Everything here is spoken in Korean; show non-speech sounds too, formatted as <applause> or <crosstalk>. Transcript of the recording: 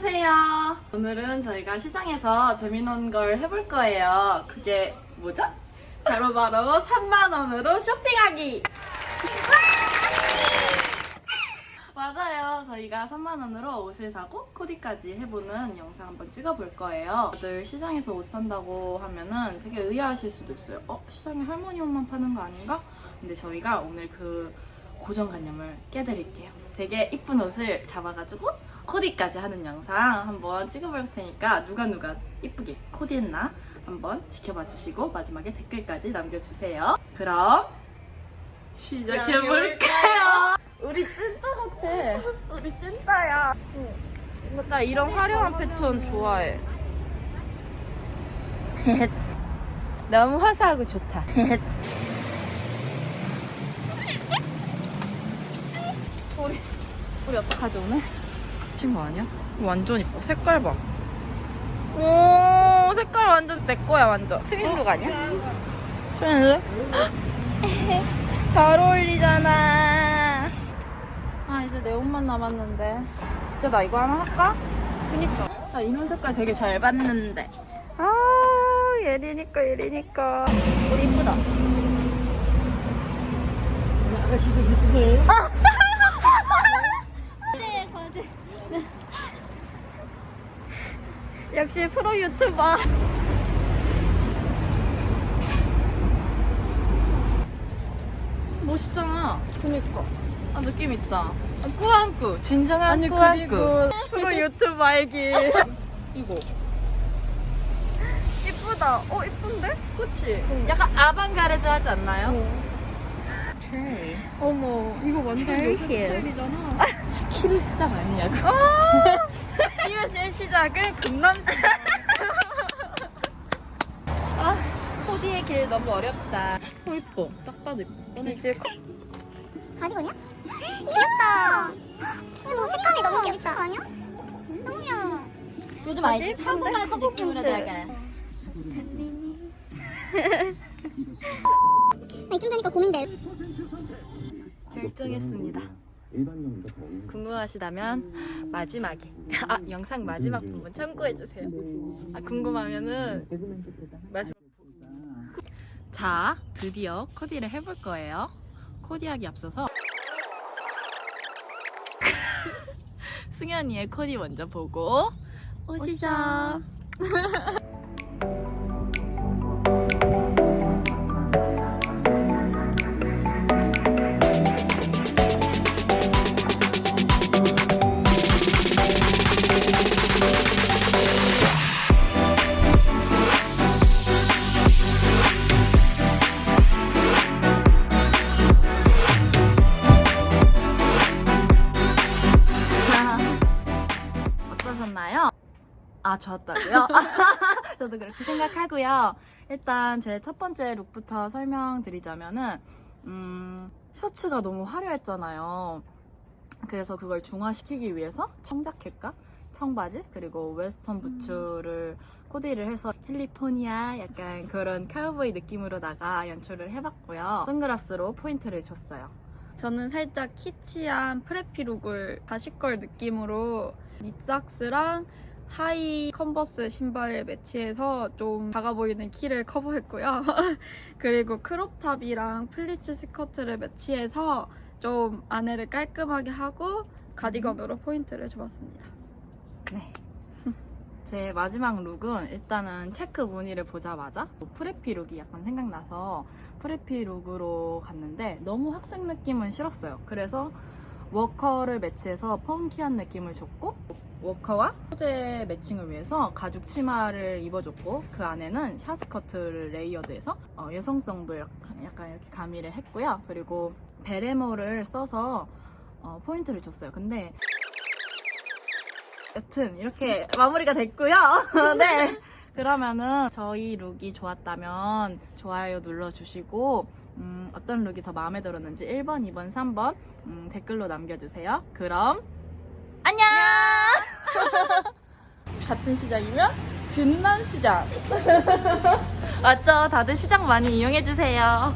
안녕하세요. 오늘은 저희가 시장에서 재미난 걸 해볼 거예요. 그게 뭐죠? 바로 바로 3만원으로 쇼핑하기! <laughs> 맞아요. 저희가 3만원으로 옷을 사고 코디까지 해보는 영상 한번 찍어볼 거예요. 다들 시장에서 옷 산다고 하면은 되게 의아하실 수도 있어요. 어? 시장에 할머니 옷만 파는 거 아닌가? 근데 저희가 오늘 그 고정관념을 깨드릴게요. 되게 이쁜 옷을 잡아가지고 코디까지 하는 영상 한번 찍어볼 테니까 누가 누가 이쁘게 코디했나 한번 지켜봐 주시고 마지막에 댓글까지 남겨주세요. 그럼 시작해볼까요? 우리 찐따 같아. <laughs> 우리 찐따야. 나 이런 화려한 패턴 좋아해. 너무 화사하고 좋다. 우리 우리 어떡하지 오늘? 친구 아니야? 완전 이뻐. 색깔 봐. 오 색깔 완전 내 거야 완전. 트윈룩 아니야? 트윈룩? <laughs> 잘 어울리잖아. 아 이제 내 옷만 남았는데 진짜 나 이거 하나 할까? 그니까 나 이런 색깔 되게 잘 봤는데 아 예리니까 예리니까 우리 이쁘다 아가씨도 유튜버예요? 역시 프로 유튜버 멋있잖아 그니까. 아 느낌 있다 아, 꾸안꾸 진정한 아니 꾸안꾸 그리고 <laughs> 프로 유튜버 알기. 이거 이쁘다. 어 이쁜데? 그치? 약간 아방가르드 하지 않나요? 어머 이거 완전 Very 요새 cute. 스타일이잖아. 키로 시작 아니냐고 이것의 시작은 금남시. 아, 코디의 길 너무 어렵다. 어, 이뻐. 딱 봐도 이뻐. 이제 가디건이야? 귀엽다. 이거 색감이 너무 귀엽지 않아? 너무 귀여워. 요즘? 사고 바지 느낌으로 나 이쯤 되니까 고민돼. 결정했습니다. 궁금하시다면 마지막에 아 영상 마지막 부분 참고해 주세요. 아 궁금하면은 마지막 자 드디어 코디를 해볼 거예요. 코디하기 앞서서 <laughs> 승현이의 코디 먼저 보고 오시죠. <laughs> 아, 좋았다고요? <laughs> 저도 그렇게 생각하고요. 일단 제 첫 번째 룩부터 설명드리자면은, 음, 셔츠가 너무 화려했잖아요. 그래서 그걸 중화시키기 위해서 청자켓과 청바지 그리고 웨스턴 부츠를 코디를 해서 캘리포니아 약간 그런 카우보이 느낌으로다가 연출을 해봤고요. 선글라스로 포인트를 줬어요. 저는 살짝 키치한 프레피 룩을 다시걸 느낌으로 닉삭스랑 하이 컨버스 신발에 매치해서 좀 작아 보이는 키를 커버했고요. <laughs> 그리고 크롭탑이랑 플리츠 스커트를 매치해서 좀 안에를 깔끔하게 하고 가디건으로 포인트를 줘봤습니다. 네. <laughs> 제 마지막 룩은 일단은 체크 무늬를 보자마자 프레피 룩이 약간 생각나서 프레피 룩으로 갔는데 너무 학생 느낌은 싫었어요. 그래서 워커를 매치해서 펑키한 느낌을 줬고 워커와 소재 매칭을 위해서 가죽 치마를 입어줬고 그 안에는 샤스커트를 레이어드해서 어, 여성성도 약간, 약간 이렇게 가미를 했고요. 그리고 베레모를 써서 어, 포인트를 줬어요. 근데 여튼 이렇게 마무리가 됐고요. <laughs> 네. 그러면은 저희 룩이 좋았다면 좋아요 눌러주시고 음, 어떤 룩이 더 마음에 들었는지 1번, 2번, 3번 음, 댓글로 남겨주세요. 그럼 안녕! <laughs> 같은 시장이면 금남시장 <laughs> 맞죠? 다들 시장 많이 이용해주세요.